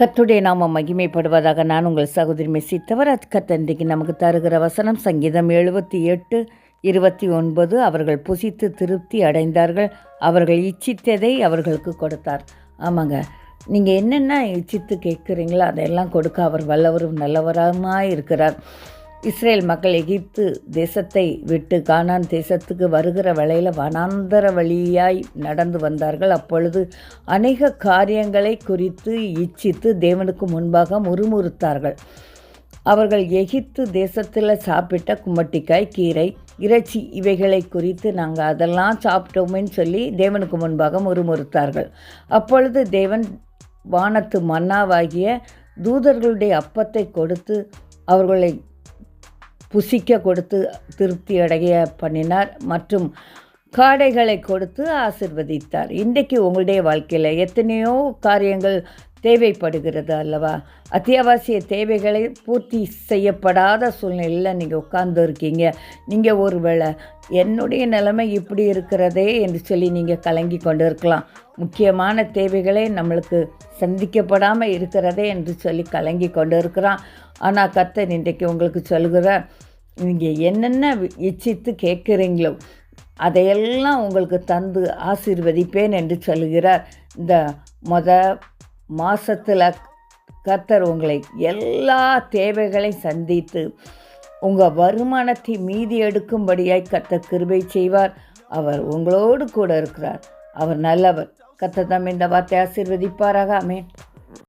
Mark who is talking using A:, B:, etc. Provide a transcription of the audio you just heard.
A: கத்துடைய நாமம் மகிமைப்படுவதாக நான் உங்கள் சகோதரி மெஸ்ஸி தவராஜ் கத்தன்றைக்கு நமக்கு தருகிற வசனம் சங்கீதம் எழுபத்தி எட்டு இருபத்தி ஒன்பது. அவர்கள் புசித்து திருப்தி அடைந்தார்கள். அவர்கள் இச்சித்ததை அவர்களுக்கு கொடுத்தார். ஆமாங்க. நீங்கள் என்னென்ன இச்சித்து கேட்குறீங்களோ அதையெல்லாம் கொடுக்க அவர் வல்லவரும் நல்லவரமாக இருக்கிறார். இஸ்ரேல் மக்கள் எகிப்து தேசத்தை விட்டு கானான் தேசத்துக்கு வருகிற வேளையில் வனாந்தர வழியாய் நடந்து வந்தார்கள். அப்பொழுது அநேக காரியங்களை குறித்து இச்சித்து தேவனுக்கு முன்பாக முறுமுறுத்தார்கள். அவர்கள் எகிப்து தேசத்தில் சாப்பிட்ட கும்மட்டிக்காய் கீரை இறைச்சி இவைகளை குறித்து நாங்கள் அதெல்லாம் சாப்பிட்டோமேன்னு சொல்லி தேவனுக்கு முன்பாக முறுமுறுத்தார்கள். அப்பொழுது தேவன் வானத்து மன்னாவாகிய தூதர்களுடைய அப்பத்தை கொடுத்து அவர்களை புசிக்க கொடுத்து திருப்தி அடைய பண்ணினார் மற்றும் காடைகளை கொடுத்து ஆசிர்வதித்தார். இன்றைக்கு உங்களுடைய வாழ்க்கையில் எத்தனையோ காரியங்கள் தேவைப்படுகிறது அல்லவா? அத்தியாவசிய தேவைகளை பூர்த்தி செய்யப்படாத சூழ்நிலையில் நீங்கள் உட்கார்ந்து இருக்கீங்க. நீங்கள் ஒருவேளை என்னுடைய நிலைமை இப்படி இருக்கிறதே என்று சொல்லி நீங்கள் கலங்கி கொண்டு இருக்கலாம். முக்கியமான தேவைகளே நம்மளுக்கு சந்திக்கப்படாமல் இருக்கிறதே என்று சொல்லி கலங்கி கொண்டு இருக்கிறான். ஆனால் கத்தன் இன்றைக்கு உங்களுக்கு சொல்கிறார் நீங்கள் என்னென்ன இச்சித்து கேட்குறீங்களோ அதையெல்லாம் உங்களுக்கு தந்து ஆசீர்வதிப்பேன் என்று சொல்கிறார் இந்த மொதல் மாதத்தில் கர்த்தர் உங்களை எல்லா தேவைகளையும் சந்தித்து உங்கள் வருமானத்தை மீதி எடுக்கும்படியாய் கர்த்தர் கிருபை செய்வார். அவர் உங்களோடு கூட இருக்கிறார். அவர் நல்லவர். கர்த்தர் தம் இந்த வார்த்தை ஆசீர்வதிப்பாராக. அமேன்